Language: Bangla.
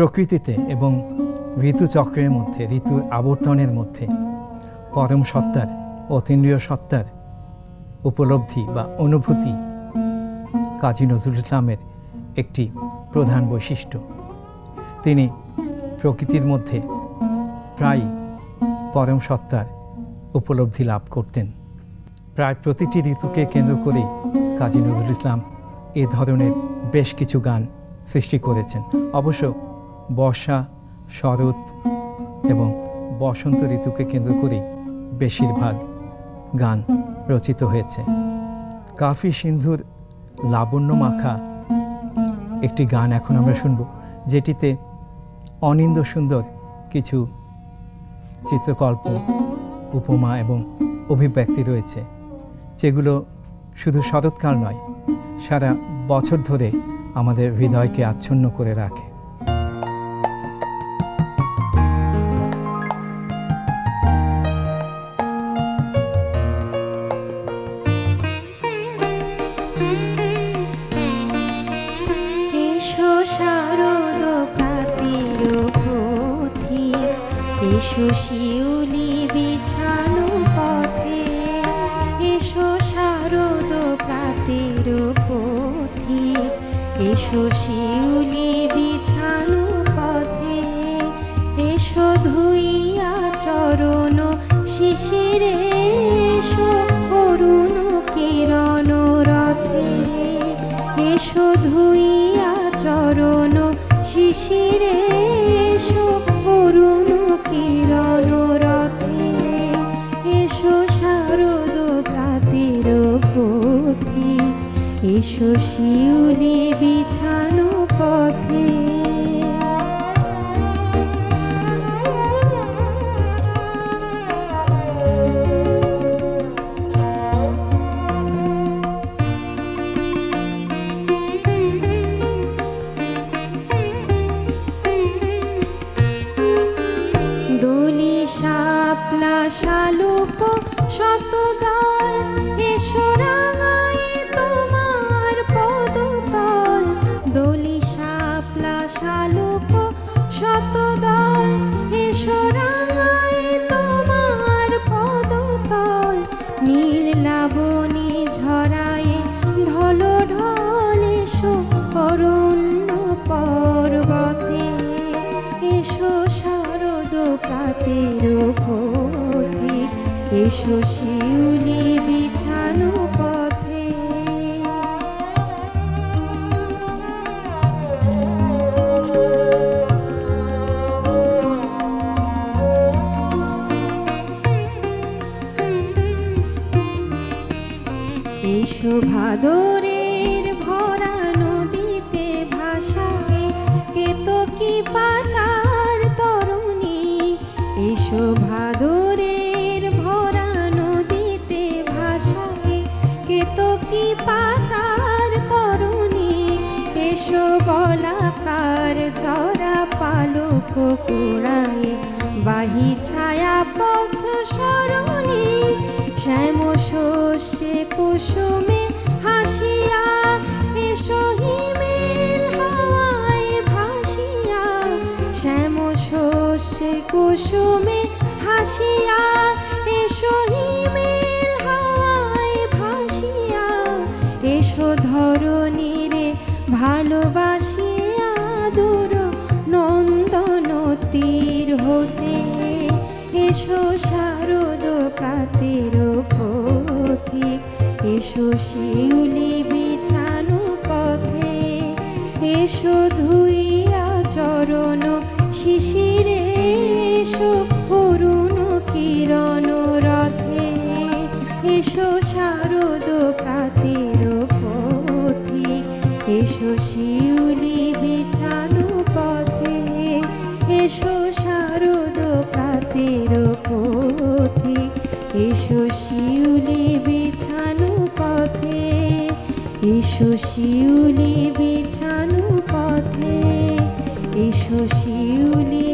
প্রকৃতিতে এবং ঋতুচক্রের মধ্যে ঋতুর আবর্তনের মধ্যে, পরম সত্তার, অতীন্দ্রিয় সত্তার উপলব্ধি বা অনুভূতি কাজী নজরুল ইসলামের একটি প্রধান বৈশিষ্ট্য। তিনি প্রকৃতির মধ্যে প্রায় পরম সত্তার উপলব্ধি লাভ করতেন। প্রায় প্রতিটি ঋতুকে কেন্দ্র করে কাজী নজরুল ইসলাম এ ধরনের বেশ কিছু গান সৃষ্টি করেছেন। অবশ্য বর্ষা, শরৎ এবং বসন্ত ঋতুকে কেন্দ্র করেই বেশিরভাগ গান রচিত হয়েছে। কাফি সিন্ধুর লাবণ্য মাখা একটি গান এখন আমরা শুনব, যেটিতে অনিন্দ সুন্দর কিছু চিত্রকল্প, উপমা এবং অভিব্যক্তি রয়েছে, যেগুলো শুধু শরৎকাল নয়, সারা বছর ধরে আমাদের হৃদয়কে আচ্ছন্ন করে রাখে। এসো শারদ প্রাতির পথি, এসো শিউলি বিছানো পথে, এসো শারদ প্রাতির পথি, এসো শিউলি বিছানো পথে, এসো ধুইয়া চরণ শিশিরে, এসো অরুণ কিরণ রথে, এসো ধুইয়া শিশিরে এসো অরুণ কিরণ রথে। এসো শারদ প্রাতের পথি। এসো শিউলি বিছানো পথে। দোলি শাপলা শালুক শতদল এসো পথে। এসো শিউলি বিছানো পথে। এসো ভাদরের পালক কুড়ায় বাহি ছায়া পথ সরণী, শ্যাম শস্যে কুসুমে হাসিয়া, এসো হিমেল হাওয়ায় ভাসিয়া, শ্যাম শস্যে কুসুমে হাসিয়া, এসো হিমেল হাওয়ায় ভাসিয়া, এসো ধরণীরে ভালোবাসিয়া দূর এসো শারদ প্রাতের পথিক এসো শিউলি বিছানো পথে, এসো ধুইয়া চরণ শিশিরে, এসো অরুণ কিরণ রথে, এসো শারদ প্রাতের পথিক এসো শিউলি এসো শিউলি বিছানো পথে এসো শিউলি বিছানু পথে এসো শিউলি